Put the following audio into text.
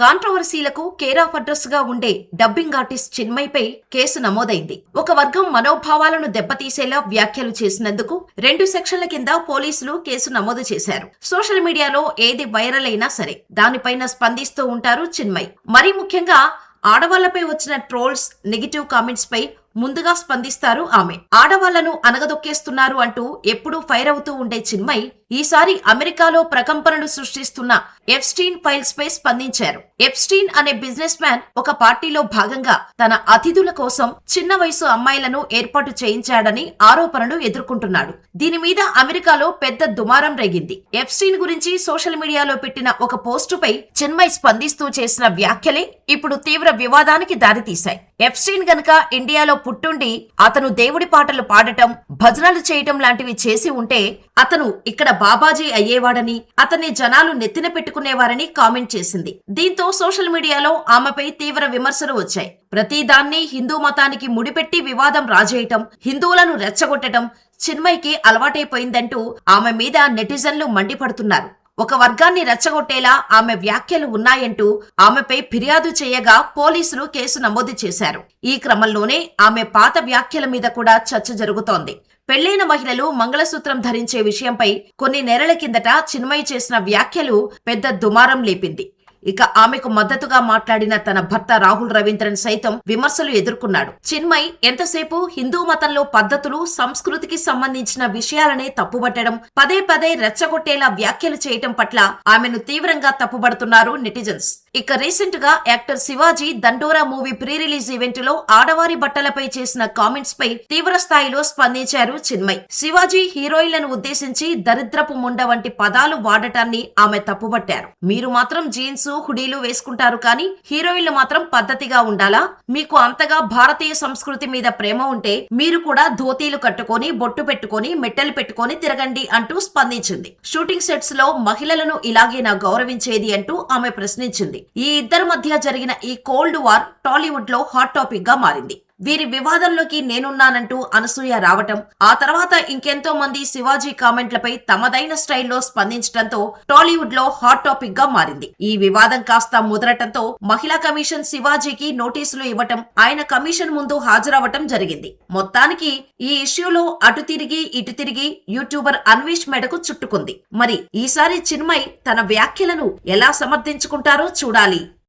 కాంట్రవర్సీలకు care of అడ్రస్గా ఉండే dubbing artist చిన్మయ్పై case నమోదైంది. ఒక వర్గం మనోభావాలను దెబ్బతీసేలా వ్యాఖ్యలు చేసినందుకు రెండు సెక్షన్ల కింద పోలీసులు కేసు నమోదు చేశారు. సోషల్ మీడియాలో ఏది వైరల్ అయినా సరే దానిపైన స్పందిస్తూ ఉంటారు చిన్మయ్. మరీ ముఖ్యంగా ఆడవాళ్ళపై వచ్చిన ట్రోల్స్ నెగిటివ్ కామెంట్స్ పై ముందుగా స్పందిస్తారు ఆమె. ఆడవాళ్ళను అనగదొక్కేస్తున్నారు అంటూ ఎప్పుడూ ఫైర్ అవుతూ ఉండే చిన్మయ్ ఈసారి అమెరికాలో ప్రకంపనలు సృష్టిస్తున్న ఎఫ్స్టీన్ ఫైల్స్ పై స్పందించారు. ఎఫ్స్టీన్ అనే బిజినెస్ మ్యాన్ ఒక పార్టీలో భాగంగా తన అతిథుల కోసం చిన్న వయసు అమ్మాయిలను ఏర్పాటు చేయించాడని ఆరోపణలు ఎదుర్కొంటున్నాడు. దీని మీద అమెరికాలో పెద్ద దుమారం రేగింది. ఎఫ్స్టీన్ గురించి సోషల్ మీడియాలో పెట్టిన ఒక పోస్టుపై చిన్మయ్ స్పందిస్తూ చేసిన వ్యాఖ్యలే ఇప్పుడు తీవ్ర వివాదానికి దారితీశాయి. ఎఫ్స్టీన్ గనక ఇండియాలో పుట్టుండి అతను దేవుడి పాటలు పాడటం భజనలు చేయటం లాంటివి చేసి ఉంటే అతను ఇక్కడ బాబాజీ అయ్యేవాడని అతన్ని జనాలు నెత్తిన పెట్టుకునేవారని కామెంట్ చేసింది. దీంతో సోషల్ మీడియాలో ఆమెపై తీవ్ర విమర్శలు వచ్చాయి. ప్రతిదాన్ని హిందూ మతానికి ముడిపెట్టి వివాదం రాజేయటం హిందువులను రెచ్చగొట్టడం చిన్మయ్కి అలవాటైపోయిందంటూ ఆమె మీద నెటిజన్లు మండిపడుతున్నారు. ఒక వర్గాన్ని రెచ్చగొట్టేలా ఆమె వ్యాఖ్యలు ఉన్నాయంటూ ఆమెపై ఫిర్యాదు చేయగా పోలీసులు కేసు నమోదు చేశారు. ఈ క్రమంలోనే ఆమె పాత వ్యాఖ్యల మీద కూడా చర్చ జరుగుతోంది. పెళ్ళైన మహిళలు మంగళసూత్రం ధరించే విషయంపై కొన్ని నెలల కిందట చిన్మయి చేసిన వ్యాఖ్యలు పెద్ద దుమారం లేపింది. ఇక ఆమెకు మద్దతుగా మాట్లాడిన తన భర్త రాహుల్ రవీంద్రన్ సైతం విమర్శలు ఎదుర్కొన్నాడు. చిన్మయ్ ఎంతసేపు హిందూ మతంలో పద్ధతులు సంస్కృతికి సంబంధించిన విషయాలనే తప్పుబట్టడం పదే పదే రెచ్చగొట్టేలా వ్యాఖ్యలు చేయటం పట్ల ఆమెను తీవ్రంగా తప్పుబడుతున్నారు నెటిజన్స్. ఇక రీసెంట్గా actor Shivaji Dandora movie pre release ఈవెంట్లో ఆడవారి బట్టలపై చేసిన కామెంట్స్ పై తీవ్ర స్థాయిలో స్పందించారు చిన్మయ్. శివాజీ హీరోయిన్లను ఉద్దేశించి దరిద్రపు ముండ వంటి పదాలు వాడటాన్ని ఆమె తప్పుపట్టారు మీరు మాత్రం జీన్స్ హుడీలు వేసుకుంటారు కానీ హీరోయిన్లు మాత్రం పద్ధతిగా ఉండాలా? మీకు అంతగా భారతీయ సంస్కృతి మీద ప్రేమ ఉంటే మీరు కూడా ధోతీలు కట్టుకొని బొట్టు పెట్టుకొని మెట్టలు పెట్టుకొని తిరగండి అంటూ స్పందించింది. షూటింగ్ సెట్స్లో మహిళలను ఇలాగేనా గౌరవించేది అంటూ ఆమె ప్రశ్నించింది. ఈ ఇద్దరి మధ్య జరిగిన ఈ కోల్డ్ వార్ టాలీవుడ్లో హాట్ టాపిక్గా మారింది. వీరి వివాదంలోకి నేనున్నానంటూ అనసూయ రావటం ఆ తర్వాత ఇంకెంతో మంది శివాజీ కామెంట్లపై తమదైన స్టైల్లో స్పందించడంతో టాలీవుడ్లో హాట్ టాపిక్గా మారింది. ఈ వివాదం కాస్త ముదరటంతో మహిళా కమిషన్ శివాజీకి నోటీసులు ఇవ్వటం ఆయన కమిషన్ ముందు హాజరవటం జరిగింది. మొత్తానికి ఈ ఇష్యూలో అటు తిరిగి ఇటు తిరిగి యూట్యూబర్ అన్వేష్ మెడకు చుట్టుకుంది. మరి ఈసారి చిన్మయ్ తన వ్యాఖ్యలను ఎలా సమర్థించుకుంటారో చూడాలి.